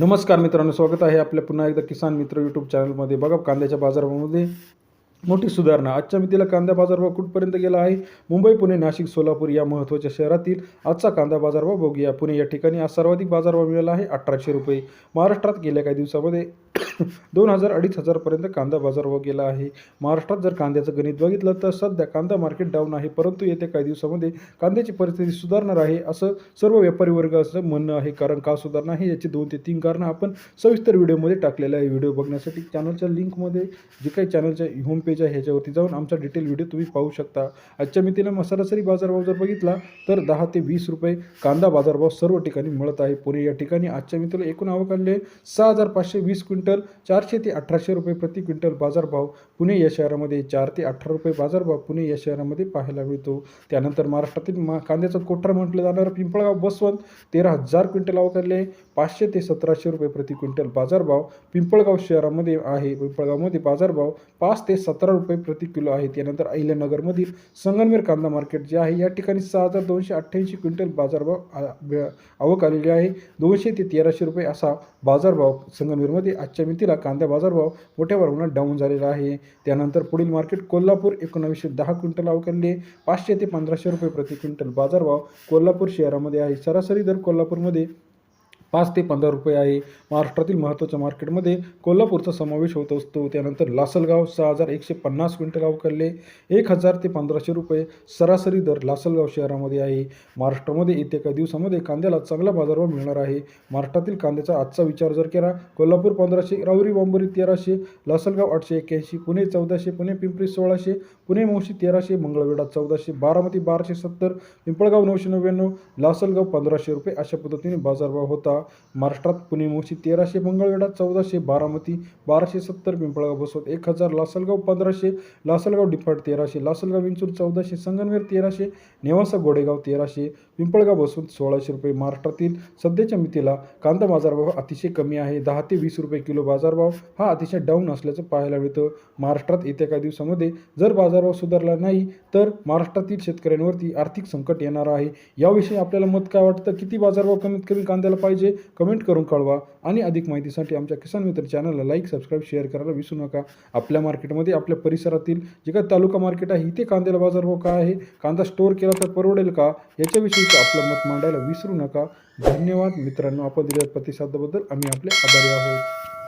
नमस्कार मित्रांनो स्वागत आहे आपल्या पुन्हा एकदा किसान मित्र यूट्यूब चॅनलमध्ये बघा कांद्याच्या बाजारामध्ये मोठी सुधारणा. आजच्या मितीला कांदा बाजारभाव कुठपर्यंत गेला आहे? मुंबई पुणे नाशिक सोलापूर या महत्त्वाच्या शहरातील आजचा कांदा बाजारभाव बघूया. पुणे या ठिकाणी आज सर्वाधिक बाजारभाव मिळाला आहे अठराशे रुपये. महाराष्ट्रात गेल्या काही दिवसामध्ये दोन हजार अडीच हजारपर्यंत कांदा बाजारभाव गेला आहे. महाराष्ट्रात जर कांद्याचं गणित बघितलं तर सध्या कांदा मार्केट डाऊन आहे परंतु येत्या काही दिवसामध्ये कांद्याची परिस्थिती सुधारणार आहे असं सर्व व्यापारी वर्गाचं असं म्हणणं आहे. कारण का सुधारणा आहे याची दोन ते तीन कारणं आपण सविस्तर व्हिडिओमध्ये टाकलेलं आहे. व्हिडिओ बघण्यासाठी चॅनलच्या लिंकमध्ये जे काही चॅनलच्या होम पेज आहे ह्याच्यावरती जाऊन आमचा डिटेल व्हिडिओ तुम्ही पाहू शकता. आजच्या मितीला सरासरी बाजारभाव जर बघितला तर दहा ते वीस रुपये कांदा बाजारभाव सर्व ठिकाणी मिळत आहे. पुणे या ठिकाणी आजच्या मितीला एकूण आवक आणले सहा हजार पाचशे वीस क्विंटल चारशे ते अठराशे रुपये प्रति क्विंटल बाजारभाव पुणे या शहरामध्ये चार ते अठरा रुपये बाजारभाव पुणे या शहरामध्ये पाहायला मिळतो. त्यानंतर महाराष्ट्रातील मा कांद्याचा कोठार म्हटलं जाणारं. पिंपळगाव बसवंत तेरा हजार क्विंटल आवक पाचशे ते सतराशे रुपये प्रति क्विंटल बाजारभाव पिंपळगाव शहरामध्ये आहे. पिंपळगावमध्ये बाजारभाव पाच ते सतरा रुपये प्रति किलो आहे. त्यानंतर अहिल्यानगरमधील संगमनेर कांदा मार्केट जे आहे या ठिकाणी सहा हजार दोनशे अठ्ठ्याऐंशी क्विंटल बाजारभाव आ- ब- आवक आलेली आहे. दोनशे ते तेराशे रुपये असा बाजारभाव संगमनेरमध्ये आजच्या मितीला कांदा बाजारभाव मोठ्या प्रमाणात डाऊन झालेला आहे. त्यानंतर पुढील मार्केट कोल्हापूर एकोणावीसशे दहा क्विंटल आवक पाचशे ते पंधराशे रुपये प्रति क्विंटल बाजारभाव कोल्हापूर शहरामध्ये आहे. सरासरी दर कोल्हापूरमध्ये पाच ते पंधरा रुपये आहे. महाराष्ट्रातील महत्त्वाच्या मार्केटमध्ये कोल्हापूरचा समावेश होत असतो. त्यानंतर लासलगाव सहा हजार एकशे पन्नास क्विंटल अवकरले एक हजार ते पंधराशे रुपये सरासरी दर लासलगाव शहरामध्ये आहे. महाराष्ट्रामध्ये येत्या काही दिवसामध्ये कांद्याला चांगला बाजारभाव मिळणार आहे. महाराष्ट्रातील कांद्याचा आजचा विचार जर केला कोल्हापूर पंधराशे राहुरी बॉम्बरी तेराशे लासलगाव आठशे एक्क्याऐंशी पुणे चौदाशे पुणे पिंपरी सोळाशे पुणे मोशी तेराशे मंगळवेढा चौदाशे बारामती बाराशे सत्तर पिंपळगाव नऊशे नव्याण्णव लासलगाव पंधराशे रुपये अशा पद्धतीने बाजारभाव होता. महाराष्ट्रात पुणे मोशी तेराशे मंगळवेढा चौदाशे बारामती बाराशे सत्तर पिंपळगाव बसवत एक हजार लासलगाव पंधराशे लासलगाव डिफाट तेराशे लासलगाव विंचूर चौदाशे संगनवेर तेराशे नेवासा गोडेगाव तेराशे पिंपळगाव बसवत सोळाशे रुपये महाराष्ट्रातील सध्याच्या मितीला कांदा बाजारभाव अतिशय कमी आहे. दहा ते वीस रुपये किलो बाजारभाव हा अतिशय डाऊन असल्याचं पाहायला मिळतं. महाराष्ट्रात येत्या काही दिवसामध्ये जर बाजारभाव सुधारला नाही तर महाराष्ट्रातील शेतकऱ्यांवरती आर्थिक संकट येणार आहे. याविषयी आपल्याला मत काय वाटतं? किती बाजारभाव कमीत कमी कांद्याला पाहिजे? कमेंट करून कळवा आणि अधिक माहितीसाठी आमच्या किसान मित्र चॅनलला लाईक सबस्क्राईब शेअर करायला विसरू नका. आपल्या मार्केटमध्ये आपल्या परिसरातील जे काही तालुका मार्केट आहे इथे कांद्याला बाजारभाव हो काय आहे कांदा स्टोअर केला तर परवडेल का याच्याविषयी आपलं मत मांडायला विसरू नका. धन्यवाद मित्रांनो आपण दिलेल्या प्रतिसादाबद्दल आम्ही आपले आभारी आहोत.